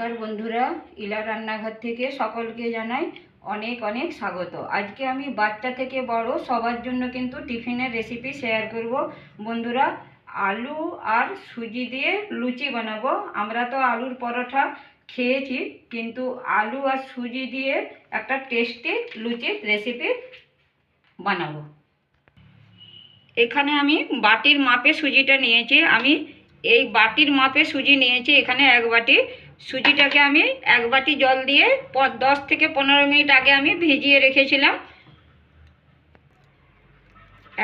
নমস্কার বন্ধুরা, ইলা রান্নাঘর থেকে সকলকে জানাই অনেক অনেক স্বাগত। আজকে আমি বাচ্চা থেকে বড়, সবার জন্য কিন্তু টিফিনের রেসিপি শেয়ার করব। বন্ধুরা, আলু আর সুজি দিয়ে লুচি বানাবো। আমরা তো আলুর পরোটা খেয়েছি, কিন্তু আলু আর সুজি দিয়ে একটা টেস্টি লুচির রেসিপি বানাবো। এখানে আমি বাটির মাপে সুজিটা নিয়েছি। আমি এই বাটির মাপে সুজি নিয়েছি, এখানে এক বাটি সুজিটাকে আমি এক বাটি জল দিয়ে দশ থেকে পনেরো মিনিট আগে আমি ভিজিয়ে রেখেছিলাম।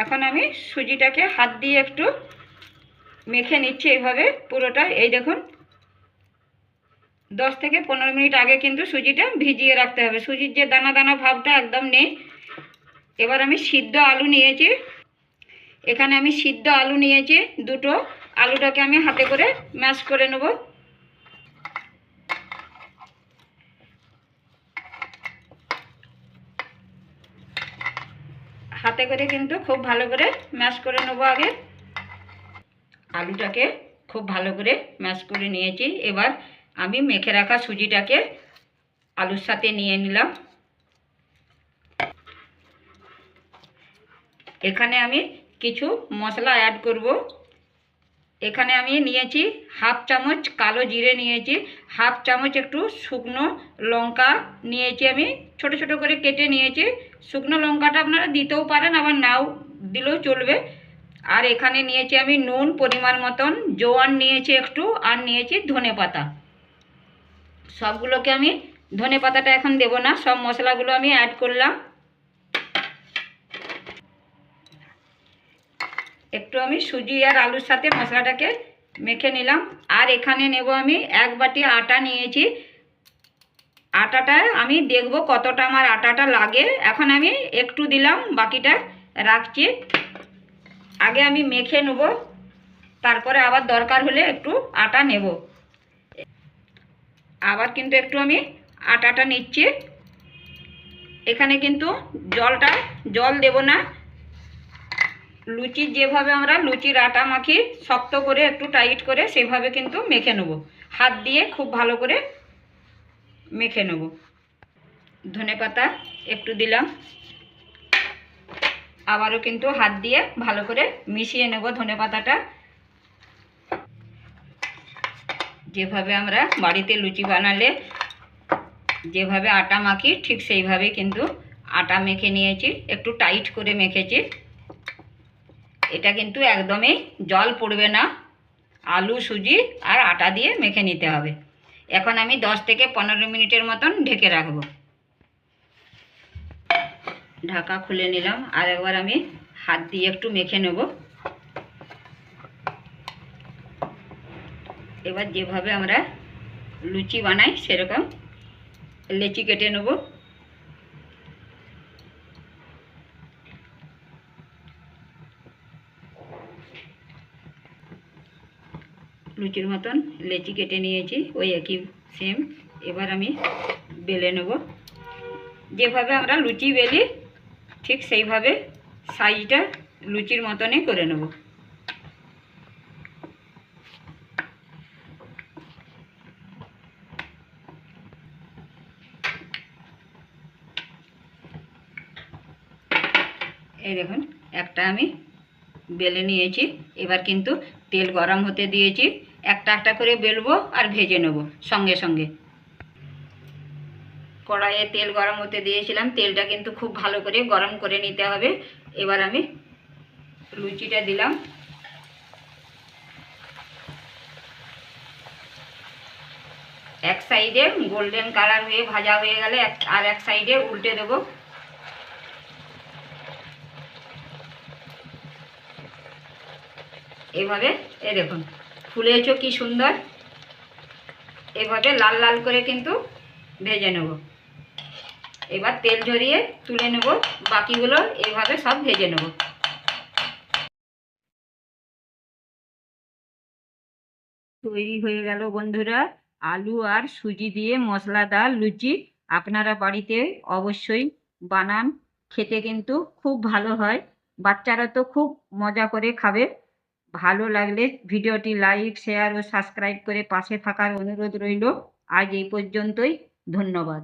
এখন আমি সুজিটাকে হাত দিয়ে একটু মেখে নিচ্ছি এইভাবে পুরোটা। এই দেখুন, দশ থেকে পনেরো মিনিট আগে কিন্তু সুজিটা ভিজিয়ে রাখতে হবে। সুজির যে দানা দানা ভাবটা একদম নেই। এবার আমি সিদ্ধ আলু নিয়েছি। এখানে আমি সিদ্ধ আলু নিয়েছি। দুটো আলুটাকে আমি হাতে করে ম্যাশ করে নেব। হাতে করে কিন্তু খুব ভালো করে ম্যাশ করে নেব আগে। আলুটাকে খুব ভালো করে ম্যাশ করে নিয়েছি। এবার আমি মেখে রাখা সুজিটাকে আলুর সাথে নিয়ে নিলাম। এখানে আমি কিছু মশলা অ্যাড করব। এখানে আমি নিয়েছি হাফ চামচ কালো জিরে নিয়েছি, হাফ চামচ একটু শুকনো লঙ্কা নিয়েছি আমি, ছোট ছোট করে কেটে নিয়েছি। শুকনো লঙ্কাটা আপনারা দিতেও পারেন, আবার নাও দিলেও চলবে। আর এখানে নিয়েছি আমি নুন পরিমাণ মতন, জোয়ান নিয়েছি একটু, আর নিয়েছি ধনে পাতা। সবগুলোকে আমি ধনে পাতাটা এখন দেবো না, সব মশলাগুলো আমি অ্যাড করলাম। একটু আমি সুজি আর আলুর সাথে মশলাটাকে মেখে নিলাম। আর এখানে নেব আমি এক বাটি আটা নিয়েছি। আটাটা আমি দেখব কতটা আমার আটাটা লাগে। এখন আমি একটু দিলাম, বাকিটা রাখছি। আগে আমি মেখে নেব, তারপরে আবার দরকার হলে একটু আটা নেব। আবার কিন্তু একটু আমি আটাটা নিচ্ছি। এখানে কিন্তু জলটা, জল দেব না। লুচির যেভাবে আমরা লুচির আটা মাখি শক্ত করে একটু টাইট করে সেভাবে কিন্তু মেখে নেব। হাত দিয়ে খুব ভালো করে মেখে নেব। ধনে পাতা একটু দিলাম। আবারও কিন্তু হাত দিয়ে ভালো করে মিশিয়ে নেব ধনে পাতাটা। যেভাবে আমরা বাড়িতে লুচি বানালে যেভাবে আটা মাখি ঠিক সেইভাবে কিন্তু আটা মেখে নিয়েছি, একটু টাইট করে মেখেছি। এটা কিন্তু একদমই জল পড়বে না। আলু, সুজি আর আটা দিয়ে মেখে নিতে হবে। এখন আমি দশ থেকে পনেরো মিনিটের মতন ঢেকে রাখব। ঢাকা খুলে নিলাম আর একবার আমি হাত দিয়ে একটু মেখে নেব। এবার যেভাবে আমরা লুচি বানাই, সেরকম লেচি কেটে নেব। লুচির মতন লেচি কেটে নিয়েছি, ওই একই সেম এবার আমি বেলে নেব। যেভাবে আমরা লুচি বেলি, ঠিক সেইভাবে সাইজটা লুচির মতনই করে নেব। এই দেখুন, একটা আমি বেলে নিয়েছি। এবার কিন্তু তেল গরম হতে দিয়েছি। একটা একটা করে বেলবো আর ভেজে নেব সঙ্গে সঙ্গে। কড়াইয়ে তেল গরম হতে দিয়েছিলাম। তেলটা কিন্তু খুব ভালো করে গরম করে নিতে হবে। এবার আমি লুচিটা দিলাম। এক সাইডে গোল্ডেন কালার হয়ে ভাজা হয়ে গেলে আর এক সাইডে উল্টে দেবো। এভাবে এ দেখুন, ফুলেছো কি সুন্দর। এভাবে লাল লাল করে কিন্তু ভেজে নেব। এবার তেল ঝরিয়ে তুলে নেব, বাকিগুলো এভাবে সব ভেজে নেব। তৈরি হয়ে গেল বন্ধুরা, আলু আর সুজি দিয়ে মশলাদার লুচি আপনারা বাড়িতে অবশ্যই বানান, খেতে কিন্তু খুব ভালো হয়। বাচ্চারা তো খুব মজা করে খাবে। ভালো লাগলে ভিডিওটি লাইক, শেয়ার ও সাবস্ক্রাইব করে পাশে থাকার অনুরোধ রইল। আজ এই পর্যন্তই। ধন্যবাদ।